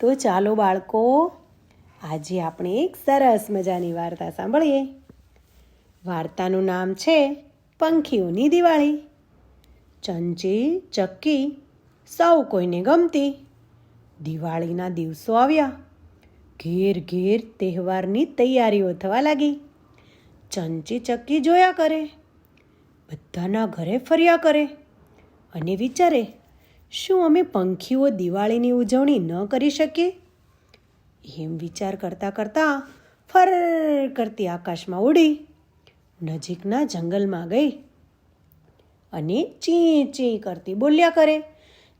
તો ચાલો બાળકો, આજે આપણે એક સરસ મજાની વાર્તા સાંભળીએ. વાર્તાનું નામ છે પંખીઓની દિવાળી. ચંચી, ચક્કી, સૌ કોઈને ગમતી. દિવાળીના દિવસો આવ્યા. ઘેર ઘેર તહેવારની તૈયારીઓ થવા લાગી. ચંચી, ચક્કી જોયા કરે. બધાના ઘરે ફર્યા કરે અને વિચારે શું અમે પંખીઓ દિવાળીની ઉજવણી ન કરી શકીએ? એમ વિચાર કરતાં કરતાં ફર કરતી આકાશમાં ઉડી, નજીકના જંગલમાં ગઈ અને ચી ચી કરતી બોલ્યા કરે,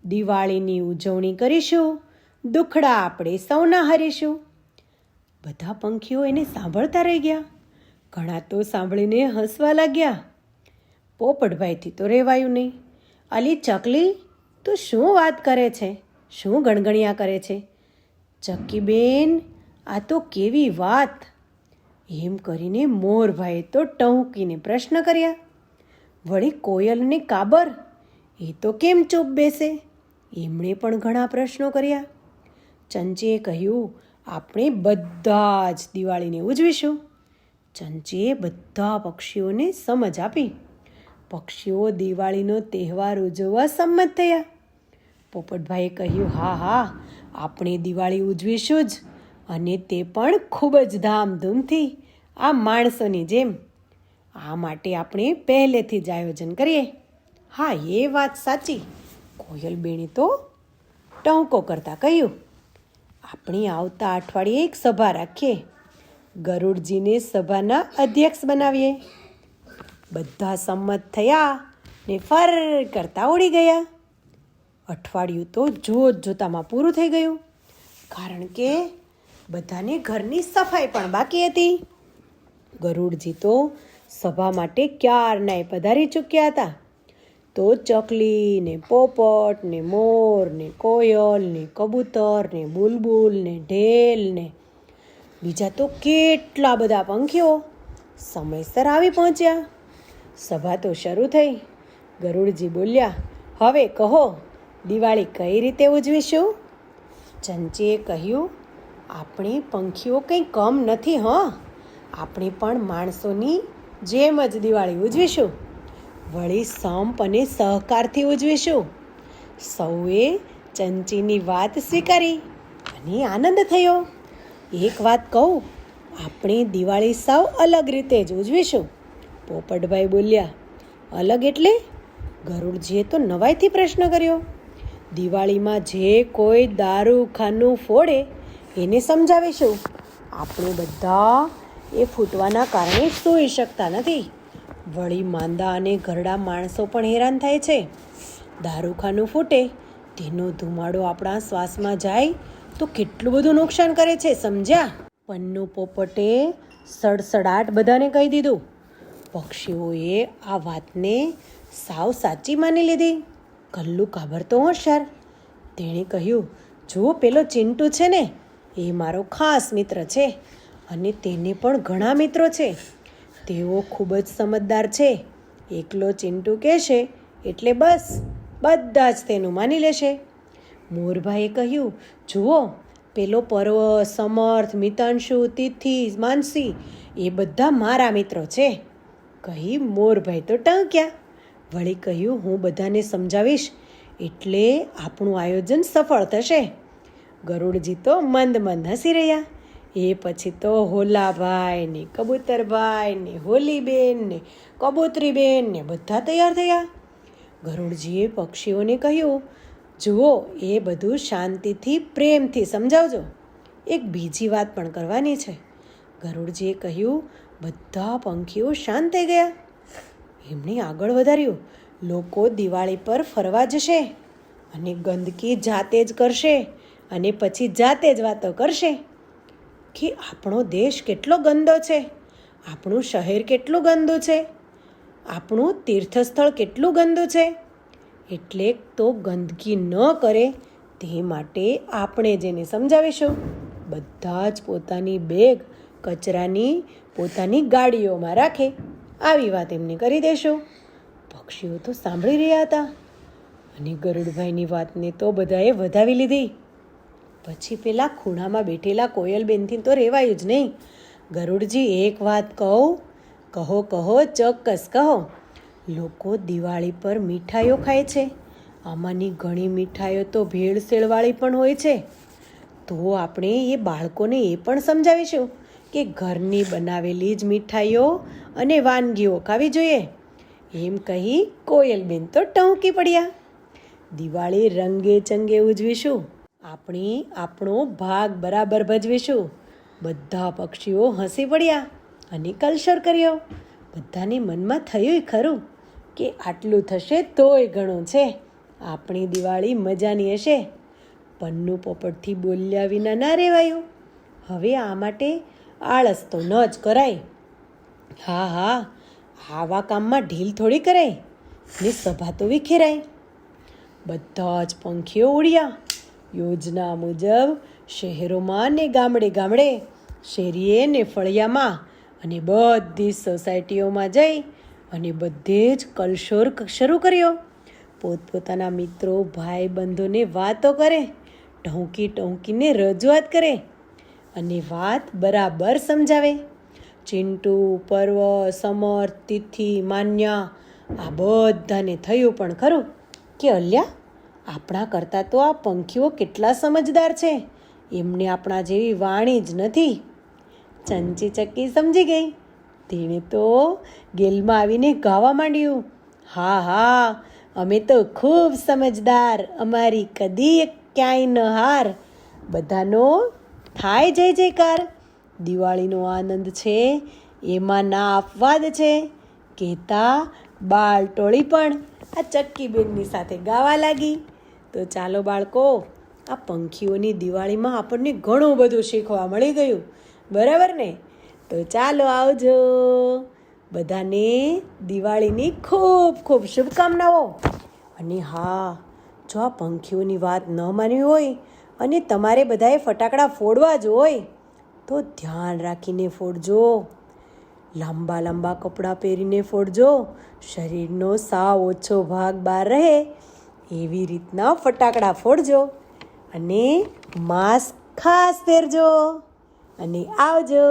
દિવાળીની ઉજવણી કરીશું, દુખડા આપણે સૌના હરીશું. બધા પંખીઓ એને સાંભળતા રહી ગયા. ઘણા તો સાંભળીને હસવા લાગ્યા. પોપટભાઈથી તો રહેવાયું નહીં. અલી ચકલી તું શું વાત કરે છે? શું ગણગણ્યા કરે છે? ચક્કીબેન, આ તો કેવી વાત. એમ કરીને મોરભાઈએ તો ટહુકીને પ્રશ્ન કર્યા. વળી કોયલને કાબર? એ તો કેમ ચૂપ બેસે? એમણે પણ ઘણા પ્રશ્નો કર્યા. ચંચીએ કહ્યું, આપણે બધા જ દિવાળીને ઉજવીશું. ચંચીએ બધા પક્ષીઓને સમજ આપી. પક્ષીઓ દિવાળીનો તહેવાર ઉજવવા સંમત થયા. પોપટભાઈએ કહ્યું, હા હા, આપણે દિવાળી ઉજવીશું જ અને તે પણ ખૂબ જ ધામધૂમથી, આ માણસોની જેમ. આ માટે આપણે પહેલેથી જ આયોજન કરીએ. હા, એ વાત સાચી. કોયલબેણે તો ટહુકો કરતાં કહ્યું, આપણે આવતા અઠવાડિયે એક સભા રાખીએ. ગરુડજીને સભાના અધ્યક્ષ બનાવીએ. બધા સંમત થયા ને ફર કરતા ઉડી ગયા. અઠવાડિયું તો જોત જોતામાં પૂરું થઈ ગયું, કારણ કે બધાને ઘરની સફાઈ પણ બાકી હતી. ગરુડજી તો સભા માટે ક્યારનાય પધારી ચૂક્યા હતા. તો ચકલી ને પોપટ ને મોર ને કોયલ ને કબૂતર ને બુલબુલ ને ઢેલ ને બીજા તો કેટલા બધા પંખીઓ સમયસર આવી પહોંચ્યા. સભા તો શરૂ થઈ. ગરુડજી બોલ્યા, હવે કહો, દિવાળી કઈ રીતે ઉજવીશું? ચંચીએ કહ્યું, આપણી પંખીઓ કંઈ કમ નથી, હં. આપણે પણ માણસોની જેમ જ દિવાળી ઉજવીશું. વળી સંપ અને સહકારથી ઉજવીશું. સૌએ ચંચીની વાત સ્વીકારી અને આનંદ થયો. એક વાત કહું, આપણે દિવાળી સાવ અલગ રીતે જ ઉજવીશું. પોપટભાઈ બોલ્યા, અલગ એટલે? ગરુડજીએ તો નવાઈથી પ્રશ્ન કર્યો, દિવાળીમાં જે કોઈ દારૂખાનું ફોડે, એને સમજાવીશું. આપણે બધા એ ફૂટવાના કારણે સૂઈ શકતા નથી. વળી માંદા અને ઘરડા માણસો પણ હેરાન થાય છે. દારૂખાનું ફૂટે, તેનો ધુમાડો આપણા શ્વાસમાં જાય, તો કેટલું બધું નુકસાન કરે છે, સમજ્યા? પન્નુ પોપટે સડસડાટ બધાને કહી દીધું પક્ષીઓએ આ વાતને સાવ સાચી માની લીધી. કલ્લુ કાબરતો હોશિયાર. તેણે કહ્યું, જો પેલો ચિંટુ છે ને, એ મારો ખાસ મિત્ર છે અને તેને પણ ઘણા મિત્રો છે. તેઓ ખૂબ જ સમજદાર છે. એકલો ચિંટુ કહેશે, એટલે બસ, બધા જ તેનું માની લેશે. મોરભાઈએ કહ્યું, જુઓ, પેલો પર્વ, સમર્થ, મિતાંશુ, તિથિ, માનસી, એ બધા મારા મિત્રો છે. કહી મોરભાઈ તો ટંક્યા. વળી કહ્યું, હું બધાને સમજાવીશ, એટલે આપણું આયોજન સફળ થશે. ગરુડજી તો મંદ મંદ હસી રહ્યા. એ પછી તો હોલાભાઈ ને કબૂતરભાઈ ને હોલીબેન ને કબૂતરીબેન ને બધા તૈયાર થયા. ગરુડજીએ પક્ષીઓને કહ્યું, જુઓ, એ બધું શાંતિથી, પ્રેમથી સમજાવજો. એક બીજી વાત પણ કરવાની છે. ગરુડજીએ કહ્યું, બધા પંખીઓ શાંત થઈ ગયા. એમણે આગળ વધાર્યું, લોકો દિવાળી પર ફરવા જશે અને ગંદકી જાતે જ કરશે અને પછી જાતે જ વાતો કરશે કે આપણો દેશ કેટલો ગંદો છે, આપણું શહેર કેટલું ગંદુ છે, આપણું તીર્થસ્થળ કેટલું ગંદુ છે. એટલે તો ગંદકી ન કરે તે માટે આપણે જેને સમજાવીશું, બધા જ પોતાની બેગ કચરાની પોતાની ગાડીઓમાં રાખે. આવી વાત એમને કરી દેશો. પક્ષીઓ તો સાંભળી રહ્યા હતા. અને ગરુડભાઈની વાતને તો બધાએ વધાવી લીધી. પછી પેલા ખૂણામાં બેઠેલા કોયલબેનથી તો રહેવાયું જ નહીં. ગરુડજી એક વાત કહું, કહો કહો, ચોક્કસ કહો. લોકો દિવાળી પર મીઠાઈઓ ખાય છે. આમાંની ઘણી મીઠાઈઓ તો ભેળસેળવાળી પણ હોય છે. તો આપણે એ બાળકોને એ પણ સમજાવીશું. કે ઘરની બનાવેલી જ મીઠાઈઓ અને વાનગીઓ ખાવી જોઈએ. એમ કહી કોયલબેન તો ટહુકી પડ્યા. દિવાળી રંગે ચંગે ઉજવીશું. આપણી આપણો ભાગ બરાબર ભજવીશું. બધા પક્ષીઓ હસી પડ્યા અને કલ્શર કર્યો. બધાને મનમાં થયું ખરું કે આટલું થશે તોય ઘણું છે. આપણી દિવાળી મજાની હશે. પન્નું પોપટથી બોલ્યા વિના ના રહેવાયું હવે આ માટે આળસ તો ન જ કરાય. હા હા, આવા કામમાં ઢીલ થોડી કરાય. ને સભા તો વિખેરાય. બધા જ પંખીઓ ઉડ્યા. યોજના મુજબ શહેરોમાં ને ગામડે ગામડે શેરીએ ને ફળિયામાં અને બધી સોસાયટીઓમાં જઈ અને બધે જ કલશોર શરૂ કર્યો. પોતપોતાના મિત્રો, ભાઈ બંધોને વાતો કરે ઢોંકી ટોંકીને રજૂઆત કરે. અને વાત બરાબર સમજાવે. ચિંટુ, પર્વ, સમર, તિથિ, માન્યા, આ બધાને થયું પણ ખરું કે અલ્યા, આપણા કરતાં તો આ પંખીઓ કેટલા સમજદાર છે. એમને આપણા જેવી વાણી જ નથી. ચંચી ચક્કી સમજી ગઈ. તેણે તો ગેલમાં આવીને ગાવા માંડ્યું. હા હા, અમે તો ખૂબ સમજદાર, અમારી કદી ક્યાંય ન હાર. બધાનો થાય જય જયકાર. દિવાળીનો આનંદ છે, એમાં ના અપવાદ છે. કહેતા બાળટોળી પણ આ ચક્કીબેનની સાથે ગાવા લાગી. તો ચાલો બાળકો, આ પંખીઓની દિવાળીમાં આપણને ઘણું બધું શીખવા મળી ગયું. બરાબર ને? તો ચાલો આવજો. બધાને દિવાળીની ખૂબ ખૂબ શુભકામનાઓ. અને હા, જો આ પંખીઓની વાત ન માનવી હોય અને તમારે બધાએ ફટાકડા ફોડવા જ હોય, તો ધ્યાન રાખીને ફોડજો. લાંબા લાંબા કપડાં પહેરીને ફોડજો. શરીરનો સાવ ઓછો ભાગ બહાર રહે, એવી રીતના ફટાકડા ફોડજો અને માસ્ક ખાસ પહેરજો. અને આવજો.